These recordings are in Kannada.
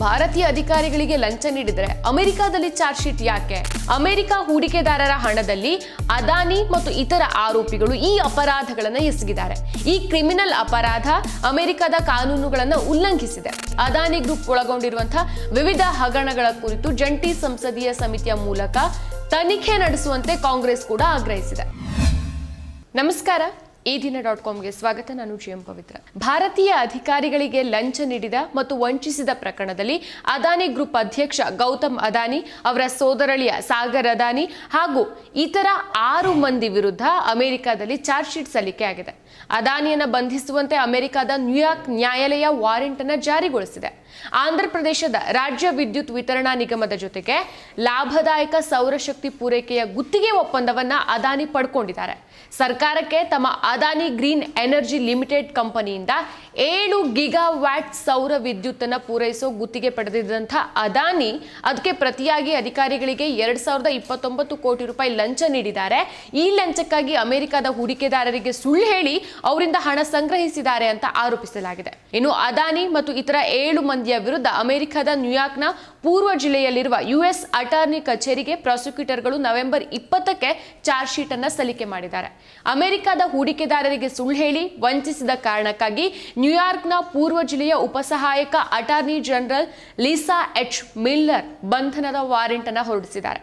ಭಾರತೀಯ ಅಧಿಕಾರಿಗಳಿಗೆ ಲಂಚ ನೀಡಿದ್ರೆ ಅಮೆರಿಕಾದಲ್ಲಿ ಚಾರ್ಜ್ ಶೀಟ್ ಯಾಕೆ? ಅಮೆರಿಕ ಹೂಡಿಕೆದಾರರ ಹಣದಲ್ಲಿ ಅದಾನಿ ಮತ್ತು ಇತರ ಆರೋಪಿಗಳು ಈ ಅಪರಾಧಗಳನ್ನು ಎಸಗಿದ್ದಾರೆ. ಈ ಕ್ರಿಮಿನಲ್ ಅಪರಾಧ ಅಮೆರಿಕದ ಕಾನೂನುಗಳನ್ನು ಉಲ್ಲಂಘಿಸಿದೆ. ಅದಾನಿ ಗ್ರೂಪ್ ಒಳಗೊಂಡಿರುವಂತಹ ವಿವಿಧ ಹಗರಣಗಳ ಕುರಿತು ಜಂಟಿ ಸಂಸದೀಯ ಸಮಿತಿಯ ಮೂಲಕ ತನಿಖೆ ನಡೆಸುವಂತೆ ಕಾಂಗ್ರೆಸ್ ಕೂಡ ಆಗ್ರಹಿಸಿದೆ. ನಮಸ್ಕಾರ. ಈ ದಿನ ಡಾಟ್ ಕಾಮ್ಗೆ ಸ್ವಾಗತ. ನಾನು ಜಿಎಂ ಪವಿತ್ರ. ಭಾರತೀಯ ಅಧಿಕಾರಿಗಳಿಗೆ ಲಂಚ ನೀಡಿದ ಮತ್ತು ವಂಚಿಸಿದ ಪ್ರಕರಣದಲ್ಲಿ ಅದಾನಿ ಗ್ರೂಪ್ ಅಧ್ಯಕ್ಷ ಗೌತಮ್ ಅದಾನಿ, ಅವರ ಸೋದರಳಿಯ ಸಾಗರ್ ಅದಾನಿ ಹಾಗೂ ಇತರ ಆರು ಮಂದಿ ವಿರುದ್ಧ ಅಮೆರಿಕದಲ್ಲಿ ಚಾರ್ಜ್ ಶೀಟ್ ಸಲ್ಲಿಕೆ ಆಗಿದೆ. ಅದಾನಿಯನ್ನು ಬಂಧಿಸುವಂತೆ ಅಮೆರಿಕದ ನ್ಯೂಯಾರ್ಕ್ ನ್ಯಾಯಾಲಯ ವಾರೆಂಟ್ ಅನ್ನು ಜಾರಿಗೊಳಿಸಿದೆ. ಆಂಧ್ರ ಪ್ರದೇಶದ ರಾಜ್ಯ ವಿದ್ಯುತ್ ವಿತರಣಾ ನಿಗಮದ ಜೊತೆಗೆ ಲಾಭದಾಯಕ ಸೌರಶಕ್ತಿ ಪೂರೈಕೆಯ ಗುತ್ತಿಗೆ ಒಪ್ಪಂದವನ್ನ ಅದಾನಿ ಪಡ್ಕೊಂಡಿದ್ದಾರೆ. ಸರ್ಕಾರಕ್ಕೆ ತಮ್ಮ ಅದಾನಿ ಗ್ರೀನ್ ಎನರ್ಜಿ ಲಿಮಿಟೆಡ್ ಕಂಪನಿಯಿಂದ ಏಳು ಗಿಗಾ ವ್ಯಾಟ್ ಸೌರ ವಿದ್ಯುತ್ ಅನ್ನ ಪೂರೈಸೋ ಗುತ್ತಿಗೆ ಪಡೆದಿದ್ದಂಥ ಅದಾನಿ ಅದಕ್ಕೆ ಪ್ರತಿಯಾಗಿ ಅಧಿಕಾರಿಗಳಿಗೆ ಎರಡ್ ಸಾವಿರದ ಇಪ್ಪತ್ತೊಂಬತ್ತು ಕೋಟಿ ರೂಪಾಯಿ ಲಂಚ ನೀಡಿದ್ದಾರೆ. ಈ ಲಂಚಕ್ಕಾಗಿ ಅಮೆರಿಕದ ಹೂಡಿಕೆದಾರರಿಗೆ ಸುಳ್ಳು ಹೇಳಿ ಅವರಿಂದ ಹಣ ಸಂಗ್ರಹಿಸಿದ್ದಾರೆ ಅಂತ ಆರೋಪಿಸಲಾಗಿದೆ. ಇನ್ನು ಅದಾನಿ ಮತ್ತು ಇತರ ಏಳು ಮಂದಿಯ ವಿರುದ್ಧ ಅಮೆರಿಕದ ನ್ಯೂಯಾರ್ಕ್ನ ಪೂರ್ವ ಜಿಲ್ಲೆಯಲ್ಲಿರುವ ಯುಎಸ್ ಅಟಾರ್ನಿ ಕಚೇರಿಗೆ ಪ್ರಾಸಿಕ್ಯೂಟರ್ಗಳು ನವೆಂಬರ್ ಇಪ್ಪತ್ತಕ್ಕೆ ಚಾರ್ಜ್ ಶೀಟ್ ಅನ್ನು ಸಲ್ಲಿಕೆ ಮಾಡಿದ್ದಾರೆ. ಅಮೆರಿಕದ ಹೂಡಿಕೆದಾರರಿಗೆ ಸುಳ್ಳು ಹೇಳಿ ವಂಚಿಸಿದ ಕಾರಣಕ್ಕಾಗಿ ನ್ಯೂಯಾರ್ಕ್ನ ಪೂರ್ವ ಜಿಲ್ಲೆಯ ಉಪಸಹಾಯಕ attorney general Lisa H Miller ಬಂಧನದ ವಾರೆಂಟ್ ಅನ್ನ ಹೊರಡಿಸಿದ್ದಾರೆ.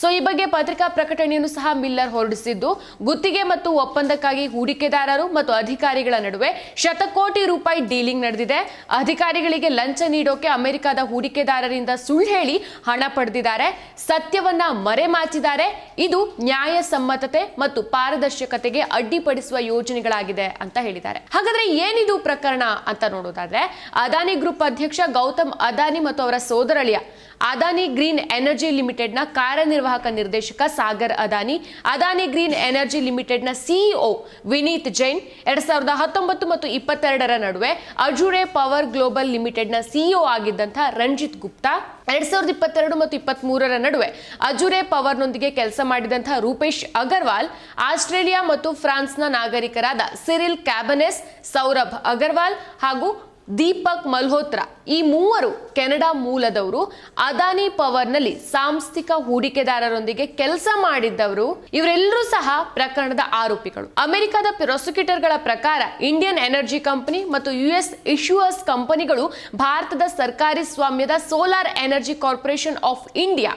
ಸೊ ಈ ಬಗ್ಗೆ ಪತ್ರಿಕಾ ಪ್ರಕಟಣೆಯನ್ನು ಸಹ ಮಿಲ್ಲರ್ ಹೊರಡಿಸಿದ್ದು. ಗುತ್ತಿಗೆ ಮತ್ತು ಒಪ್ಪಂದಕ್ಕಾಗಿ ಹೂಡಿಕೆದಾರರು ಮತ್ತು ಅಧಿಕಾರಿಗಳ ನಡುವೆ ಶತಕೋಟಿ ರೂಪಾಯಿ ಡೀಲಿಂಗ್ ನಡೆದಿದೆ. ಅಧಿಕಾರಿಗಳಿಗೆ ಲಂಚ ನೀಡೋಕೆ ಅಮೆರಿಕದ ಹೂಡಿಕೆದಾರರಿಂದ ಸುಳ್ಳು ಹೇಳಿ ಹಣ ಪಡೆದಿದ್ದಾರೆ. ಸತ್ಯವನ್ನ ಮರೆಮಾಚಿದ್ದಾರೆ. ಇದು ನ್ಯಾಯಸಮ್ಮತತೆ ಮತ್ತು ಪಾರದರ್ಶಕತೆಗೆ ಅಡ್ಡಿಪಡಿಸುವ ಯೋಜನೆಗಳಾಗಿದೆ ಅಂತ ಹೇಳಿದ್ದಾರೆ. ಹಾಗಾದ್ರೆ ಏನಿದು ಪ್ರಕರಣ ಅಂತ ನೋಡೋದಾದ್ರೆ, ಅದಾನಿ ಗ್ರೂಪ್ ಅಧ್ಯಕ್ಷ ಗೌತಮ್ ಅದಾನಿ ಮತ್ತು ಅವರ ಸೋದರಳಿಯ ಅದಾನಿ ಗ್ರೀನ್ ಎನರ್ಜಿ ಲಿಮಿಟೆಡ್ನ ಕಾರ್ಯನಿರ್ವಾಹಕ ನಿರ್ದೇಶಕ ಸಾಗರ್ ಅದಾನಿ ಅದಾನಿ ಗ್ರೀನ್ ಎನರ್ಜಿ ಲಿಮಿಟೆಡ್ನ ಸಿಇಒ ವಿನೀತ್ ಜೈನ್, ಎರಡ್ ಸಾವಿರದ ಹತ್ತೊಂಬತ್ತು ಮತ್ತು ಇಪ್ಪತ್ತೆರಡರ ನಡುವೆ ಅಜುರೆ ಪವರ್ ಗ್ಲೋಬಲ್ ಲಿಮಿಟೆಡ್ನ ಸಿಇಒ ಆಗಿದ್ದಂತಹ ರಂಜಿತ್ ಗುಪ್ತಾ, ಎರಡ್ ಸಾವಿರದ ಇಪ್ಪತ್ತೆರಡು ಮತ್ತು ಇಪ್ಪತ್ತ್ ಮೂರರ ನಡುವೆ ಅಜುರೆ ಪವರ್ನೊಂದಿಗೆ ಕೆಲಸ ಮಾಡಿದಂತಹ ರೂಪೇಶ್ ಅಗರ್ವಾಲ್, ಆಸ್ಟ್ರೇಲಿಯಾ ಮತ್ತು ಫ್ರಾನ್ಸ್ನ ನಾಗರಿಕರಾದ ಸಿರಿಲ್ ಕ್ಯಾಬನೆಸ್, ಸೌರಭ್ ಅಗರ್ವಾಲ್ ಹಾಗೂ ದೀಪಕ್ ಮಲ್ಹೋತ್ರಾ, ಈ ಮೂವರು ಕೆನಡಾ ಮೂಲದವರು, ಅದಾನಿ ಪವರ್ನಲ್ಲಿ ಸಾಂಸ್ಥಿಕ ಹೂಡಿಕೆದಾರರೊಂದಿಗೆ ಕೆಲಸ ಮಾಡಿದ್ದವರು, ಇವರೆಲ್ಲರೂ ಸಹ ಪ್ರಕರಣದ ಆರೋಪಿಗಳು. ಅಮೆರಿಕದ ಪ್ರಾಸಿಕ್ಯೂಟರ್ಗಳ ಪ್ರಕಾರ, ಇಂಡಿಯನ್ ಎನರ್ಜಿ ಕಂಪನಿ ಮತ್ತು ಯುಎಸ್ ಇಶ್ಯೂಯರ್ಸ್ ಕಂಪನಿಗಳು ಭಾರತದ ಸರ್ಕಾರಿ ಸ್ವಾಮ್ಯದ solar energy corporation of India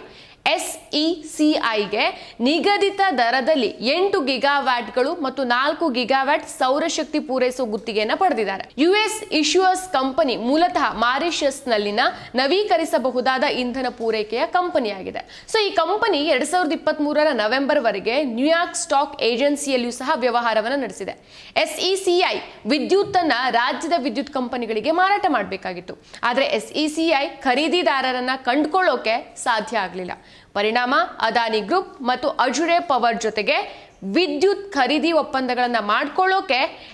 ಎಸ್ಇಸಿಐಗೆ ನಿಗದಿತ ದರದಲ್ಲಿ ಎಂಟು ಗಿಗಾವ್ಯಾಟ್ಗಳು ಮತ್ತು ನಾಲ್ಕು ಗಿಗಾವ್ಯಾಟ್ ಸೌರಶಕ್ತಿ ಪೂರೈಸುವ ಗುತ್ತಿಗೆಯನ್ನು ಪಡೆದಿದ್ದಾರೆ. ಯುಎಸ್ ಇಶ್ಯೂಸ್ ಕಂಪನಿ ಮೂಲತಃ ಮಾರಿಷಸ್ನಲ್ಲಿನ ನವೀಕರಿಸಬಹುದಾದ ಇಂಧನ ಪೂರೈಕೆಯ ಕಂಪನಿಯಾಗಿದೆ. ಸೊ, ಈ ಕಂಪನಿ ಎರಡ್ ಸಾವಿರದ ಇಪ್ಪತ್ತ್ ಮೂರರ ನವೆಂಬರ್ ವರೆಗೆ ನ್ಯೂಯಾರ್ಕ್ ಸ್ಟಾಕ್ ಏಜೆನ್ಸಿಯಲ್ಲಿಯೂ ಸಹ ವ್ಯವಹಾರವನ್ನು ನಡೆಸಿದೆ. ಎಸ್ಇಸಿಐ ವಿದ್ಯುತ್ ಅನ್ನ ರಾಜ್ಯದ ವಿದ್ಯುತ್ ಕಂಪನಿಗಳಿಗೆ ಮಾರಾಟ ಮಾಡಬೇಕಾಗಿತ್ತು. ಆದರೆ ಎಸ್ಇಸಿಐ ಖರೀದಿದಾರರನ್ನ ಕಂಡುಕೊಳ್ಳೋಕೆ ಸಾಧ್ಯ ಆಗಲಿಲ್ಲ. ಪರಿಣಾಮ, ಅದಾನಿ ಗ್ರೂಪ್ ಮತ್ತು ಅಜುರೆ ಪವರ್ ಜೊತೆಗೆ ವಿದ್ಯುತ್ ಖರೀದಿ ಒಪ್ಪಂದಗಳನ್ನು ಮಾಡ್ಕೊಳ್ಳೋಕೆ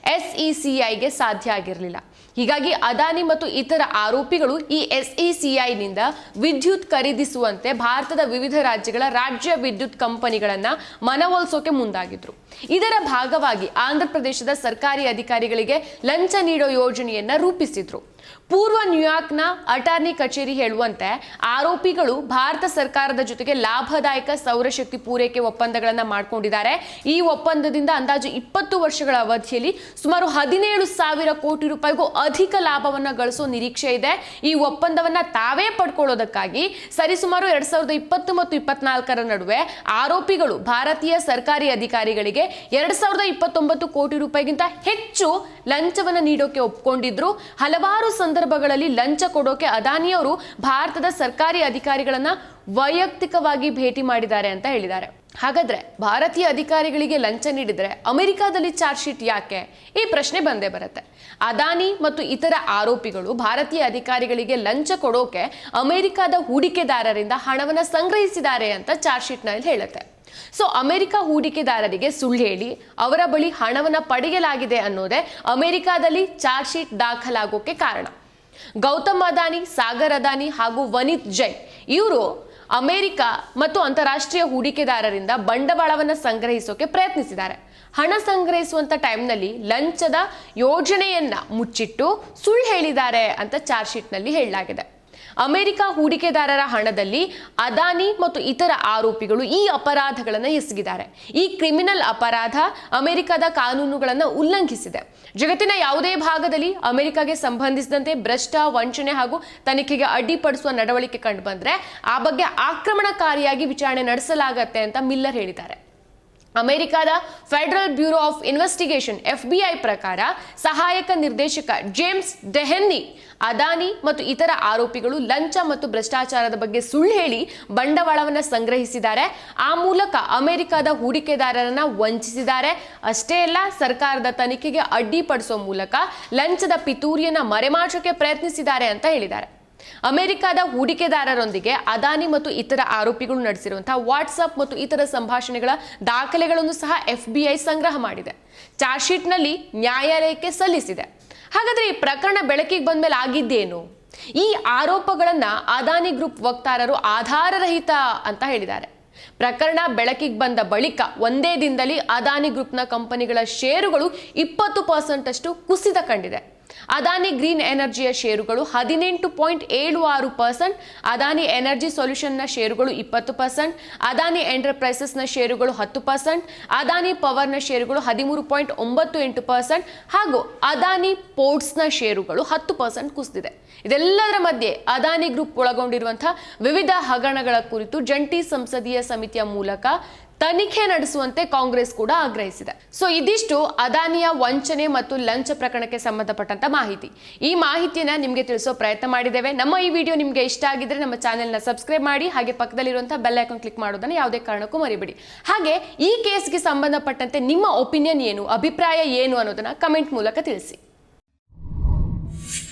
ಐಗೆ ಸಾಧ್ಯ ಆಗಿರಲಿಲ್ಲ. ಹೀಗಾಗಿ ಅದಾನಿ ಮತ್ತು ಇತರ ಆರೋಪಿಗಳು ಈ ಎಸ್ಇಸಿಐನಿಂದ ವಿದ್ಯುತ್ ಖರೀದಿಸುವಂತೆ ಭಾರತದ ವಿವಿಧ ರಾಜ್ಯಗಳ ರಾಜ್ಯ ವಿದ್ಯುತ್ ಕಂಪನಿಗಳನ್ನ ಮನವೊಲಿಸೋಕೆ ಮುಂದಾಗಿದ್ರು. ಇದರ ಭಾಗವಾಗಿ ಆಂಧ್ರ ಪ್ರದೇಶದ ಸರ್ಕಾರಿ ಅಧಿಕಾರಿಗಳಿಗೆ ಲಂಚ ನೀಡೋ ಯೋಜನೆಯನ್ನ ರೂಪಿಸಿದ್ರು. ಪೂರ್ವ ನ್ಯೂಯಾರ್ಕ್ನ ಅಟಾರ್ನಿ ಕಚೇರಿ ಹೇಳುವಂತೆ ಆರೋಪಿಗಳು ಭಾರತ ಸರ್ಕಾರದ ಜೊತೆಗೆ ಲಾಭದಾಯಕ ಸೌರಶಕ್ತಿ ಪೂರೈಕೆ ಒಪ್ಪಂದಗಳನ್ನು ಮಾಡಿಕೊಂಡಿದ್ದಾರೆ. ಈ ಒಪ್ಪಂದದಿಂದ ಅಂದಾಜು ಇಪ್ಪತ್ತು ವರ್ಷಗಳ ಅವಧಿಯಲ್ಲಿ ಸುಮಾರು ಹದಿನೇಳು ಸಾವಿರ ಕೋಟಿ ರೂಪಾಯಿಗೂ ಅಧಿಕ ಲಾಭವನ್ನು ಗಳಿಸೋ ನಿರೀಕ್ಷೆ ಇದೆ. ಈ ಒಪ್ಪಂದವನ್ನು ತಾವೇ ಪಡ್ಕೊಳ್ಳೋದಕ್ಕಾಗಿ ಸರಿಸುಮಾರು ಎರಡ್ ಸಾವಿರದ ಇಪ್ಪತ್ತು ಮತ್ತು ಇಪ್ಪತ್ನಾಲ್ಕರ ನಡುವೆ ಆರೋಪಿಗಳು ಭಾರತೀಯ ಸರ್ಕಾರಿ ಅಧಿಕಾರಿಗಳಿಗೆ ಎರಡ್ ಸಾವಿರದ ಇಪ್ಪತ್ತೊಂಬತ್ತು ಕೋಟಿ ರೂಪಾಯಿಗಿಂತ ಹೆಚ್ಚು ಲಂಚವನ್ನು ನೀಡೋಕೆ ಒಪ್ಕೊಂಡಿದ್ರು. ಹಲವಾರು ಸಂದರ್ಭಗಳಲ್ಲಿ ಲಂಚ ಕೊಡೋಕೆ ಅದಾನಿ ಅವರು ಭಾರತದ ಸರ್ಕಾರಿ ಅಧಿಕಾರಿಗಳನ್ನ ವೈಯಕ್ತಿಕವಾಗಿ ಭೇಟಿ ಮಾಡಿದ್ದಾರೆ ಅಂತ ಹೇಳಿದ್ದಾರೆ. ಹಾಗಾದ್ರೆ ಭಾರತೀಯ ಅಧಿಕಾರಿಗಳಿಗೆ ಲಂಚ ನೀಡಿದ್ರೆ ಅಮೆರಿಕಾದಲ್ಲಿ ಚಾರ್ಜ್ ಶೀಟ್ ಯಾಕೆ? ಈ ಪ್ರಶ್ನೆ ಬಂದೇ ಬರುತ್ತೆ. ಅದಾನಿ ಮತ್ತು ಇತರ ಆರೋಪಿಗಳು ಭಾರತೀಯ ಅಧಿಕಾರಿಗಳಿಗೆ ಲಂಚ ಕೊಡೋಕೆ ಅಮೆರಿಕಾದ ಹೂಡಿಕೆದಾರರಿಂದ ಹಣವನ್ನು ಸಂಗ್ರಹಿಸಿದ್ದಾರೆ ಅಂತ ಚಾರ್ಜ್ ಶೀಟ್ನಲ್ಲಿ ಹೇಳುತ್ತೆ. ಸೊ ಅಮೆರಿಕ ಹೂಡಿಕೆದಾರರಿಗೆ ಸುಳ್ಳು ಹೇಳಿ, ಅವರ ಬಳಿ ಹಣವನ್ನ ಪಡೆಯಲಾಗಿದೆ ಅನ್ನೋದೇ ಅಮೆರಿಕಾದಲ್ಲಿ ಚಾರ್ಜ್ ಶೀಟ್ ದಾಖಲಾಗೋಕೆ ಕಾರಣ. ಗೌತಮ್ ಅದಾನಿ, ಸಾಗರ್ ಅದಾನಿ ಹಾಗೂ ವನಿತ್ ಜೈನ್, ಇವರು ಅಮೆರಿಕ ಮತ್ತು ಅಂತಾರಾಷ್ಟ್ರೀಯ ಹೂಡಿಕೆದಾರರಿಂದ ಬಂಡವಾಳವನ್ನ ಸಂಗ್ರಹಿಸೋಕೆ ಪ್ರಯತ್ನಿಸಿದ್ದಾರೆ. ಹಣ ಸಂಗ್ರಹಿಸುವಂತ ಟೈಮ್ನಲ್ಲಿ ಲಂಚದ ಯೋಜನೆಯನ್ನ ಮುಚ್ಚಿಟ್ಟು ಸುಳ್ಳು ಹೇಳಿದ್ದಾರೆ ಅಂತ ಚಾರ್ಜ್ ಶೀಟ್ನಲ್ಲಿ ಹೇಳಲಾಗಿದೆ. ಅಮೆರಿಕ ಹೂಡಿಕೆದಾರರ ಹಣದಲ್ಲಿ ಅದಾನಿ ಮತ್ತು ಇತರ ಆರೋಪಿಗಳು ಈ ಅಪರಾಧಗಳನ್ನು ಎಸಗಿದ್ದಾರೆ. ಈ ಕ್ರಿಮಿನಲ್ ಅಪರಾಧ ಅಮೆರಿಕದ ಕಾನೂನುಗಳನ್ನು ಉಲ್ಲಂಘಿಸಿದೆ. ಜಗತ್ತಿನ ಯಾವುದೇ ಭಾಗದಲ್ಲಿ ಅಮೆರಿಕಗೆ ಸಂಬಂಧಿಸಿದಂತೆ ಭ್ರಷ್ಟ, ವಂಚನೆ ಹಾಗೂ ತನಿಖೆಗೆ ಅಡ್ಡಿಪಡಿಸುವ ನಡವಳಿಕೆ ಕಂಡುಬಂದ್ರೆ ಆ ಬಗ್ಗೆ ಆಕ್ರಮಣಕಾರಿಯಾಗಿ ವಿಚಾರಣೆ ನಡೆಸಲಾಗತ್ತೆ ಅಂತ ಮಿಲ್ಲರ್ ಹೇಳಿದ್ದಾರೆ. ಅಮೆರಿಕದ federal bureau of investigation, FBI ಪ್ರಕಾರ ಸಹಾಯಕ ನಿರ್ದೇಶಕ ಜೇಮ್ಸ್ ಡೆಹೆನ್ನಿ ಅದಾನಿ ಮತ್ತು ಇತರ ಆರೋಪಿಗಳು ಲಂಚ ಮತ್ತು ಭ್ರಷ್ಟಾಚಾರದ ಬಗ್ಗೆ ಸುಳ್ಳು ಹೇಳಿ ಬಂಡವಾಳವನ್ನು ಸಂಗ್ರಹಿಸಿದ್ದಾರೆ. ಆ ಮೂಲಕ ಅಮೆರಿಕದ ಹೂಡಿಕೆದಾರರನ್ನ ವಂಚಿಸಿದ್ದಾರೆ. ಅಷ್ಟೇ ಅಲ್ಲ, ಸರ್ಕಾರದ ತನಿಖೆಗೆ ಅಡ್ಡಿಪಡಿಸುವ ಮೂಲಕ ಲಂಚದ ಪಿತೂರಿಯನ್ನ ಮರೆಮಾಚಕ್ಕೆ ಪ್ರಯತ್ನಿಸಿದ್ದಾರೆ ಅಂತ ಹೇಳಿದ್ದಾರೆ. ಅಮೆರಿಕದ ಹೂಡಿಕೆದಾರರೊಂದಿಗೆ ಅದಾನಿ ಮತ್ತು ಇತರ ಆರೋಪಿಗಳು ನಡೆಸಿರುವಂತಹ ವಾಟ್ಸಪ್ ಮತ್ತು ಇತರ ಸಂಭಾಷಣೆಗಳ ದಾಖಲೆಗಳನ್ನು ಸಹ ಎಫ್ಬಿಐ ಸಂಗ್ರಹ ಮಾಡಿದೆ. ಚಾರ್ಜ್ ಶೀಟ್ನಲ್ಲಿ ನ್ಯಾಯಾಲಯಕ್ಕೆ ಸಲ್ಲಿಸಿದೆ. ಹಾಗಾದ್ರೆ ಈ ಪ್ರಕರಣ ಬೆಳಕಿಗೆ ಬಂದ್ಮೇಲೆ ಆಗಿದ್ದೇನು? ಈ ಆರೋಪಗಳನ್ನ ಅದಾನಿ ಗ್ರೂಪ್ ವಕ್ತಾರರು ಆಧಾರರಹಿತ ಅಂತ ಹೇಳಿದ್ದಾರೆ. ಪ್ರಕರಣ ಬೆಳಕಿಗೆ ಬಂದ ಬಳಿಕ ಒಂದೇ ದಿನದಲ್ಲಿ ಅದಾನಿ ಗ್ರೂಪ್ನ ಕಂಪನಿಗಳ ಷೇರುಗಳು ಇಪ್ಪತ್ತು ಪರ್ಸೆಂಟ್ ಅಷ್ಟು ಕುಸಿತ ಕಂಡಿದೆ. ಅದಾನಿ ಗ್ರೀನ್ ಎನರ್ಜಿಯ ಷೇರುಗಳು ಹದಿನೆಂಟು ಪಾಯಿಂಟ್ ಏಳು ಆರು ಪರ್ಸೆಂಟ್, ಅದಾನಿ ಎನರ್ಜಿ ಸೊಲ್ಯೂಷನ್ನ ಷೇರುಗಳು ಇಪ್ಪತ್ತು ಪರ್ಸೆಂಟ್, ಅದಾನಿ ಎಂಟರ್ಪ್ರೈಸಸ್ನ ಷೇರುಗಳು ಹತ್ತು ಪರ್ಸೆಂಟ್, ಅದಾನಿ ಪವರ್ನ ಷೇರುಗಳು ಹದಿಮೂರು ಪಾಯಿಂಟ್ ಒಂಬತ್ತು ಎಂಟು ಪರ್ಸೆಂಟ್ ಹಾಗೂ ಅದಾನಿ ಪೋರ್ಟ್ಸ್ನ ಷೇರುಗಳು ಹತ್ತು ಪರ್ಸೆಂಟ್ ಕುಸಿದಿದೆ. ಇದೆಲ್ಲದರ ಮಧ್ಯೆ ಅದಾನಿ ಗ್ರೂಪ್ ಒಳಗೊಂಡಿರುವಂತಹ ವಿವಿಧ ಹಗರಣಗಳ ಕುರಿತು ಜಂಟಿ ಸಂಸದೀಯ ಸಮಿತಿಯ ಮೂಲಕ ತನಿಖೆ ನಡೆಸುವಂತೆ ಕಾಂಗ್ರೆಸ್ ಕೂಡ ಆಗ್ರಹಿಸಿದೆ. ಸೊ ಇದಿಷ್ಟು ಅದಾನಿಯ ವಂಚನೆ ಮತ್ತು ಲಂಚ ಪ್ರಕರಣಕ್ಕೆ ಸಂಬಂಧಪಟ್ಟಂತ ಮಾಹಿತಿ. ಈ ಮಾಹಿತಿಯನ್ನ ನಿಮಗೆ ತಿಳಿಸೋ ಪ್ರಯತ್ನ ಮಾಡಿದ್ದೇವೆ. ನಮ್ಮ ಈ ವಿಡಿಯೋ ನಿಮಗೆ ಇಷ್ಟ ಆಗಿದ್ರೆ ನಮ್ಮ ಚಾನೆಲ್ನ ಸಬ್ಸ್ಕ್ರೈಬ್ ಮಾಡಿ, ಹಾಗೆ ಪಕ್ಕದಲ್ಲಿರುವಂತಹ ಬೆಲ್ ಐಕಾನ್ ಕ್ಲಿಕ್ ಮಾಡೋದನ್ನ ಯಾವುದೇ ಕಾರಣಕ್ಕೂ ಮರಿಬೇಡಿ. ಹಾಗೆ ಈ ಕೇಸ್ಗೆ ಸಂಬಂಧಪಟ್ಟಂತೆ ನಿಮ್ಮ ಒಪಿನಿಯನ್ ಏನು, ಅಭಿಪ್ರಾಯ ಏನು ಅನ್ನೋದನ್ನ ಕಮೆಂಟ್ ಮೂಲಕ ತಿಳಿಸಿ.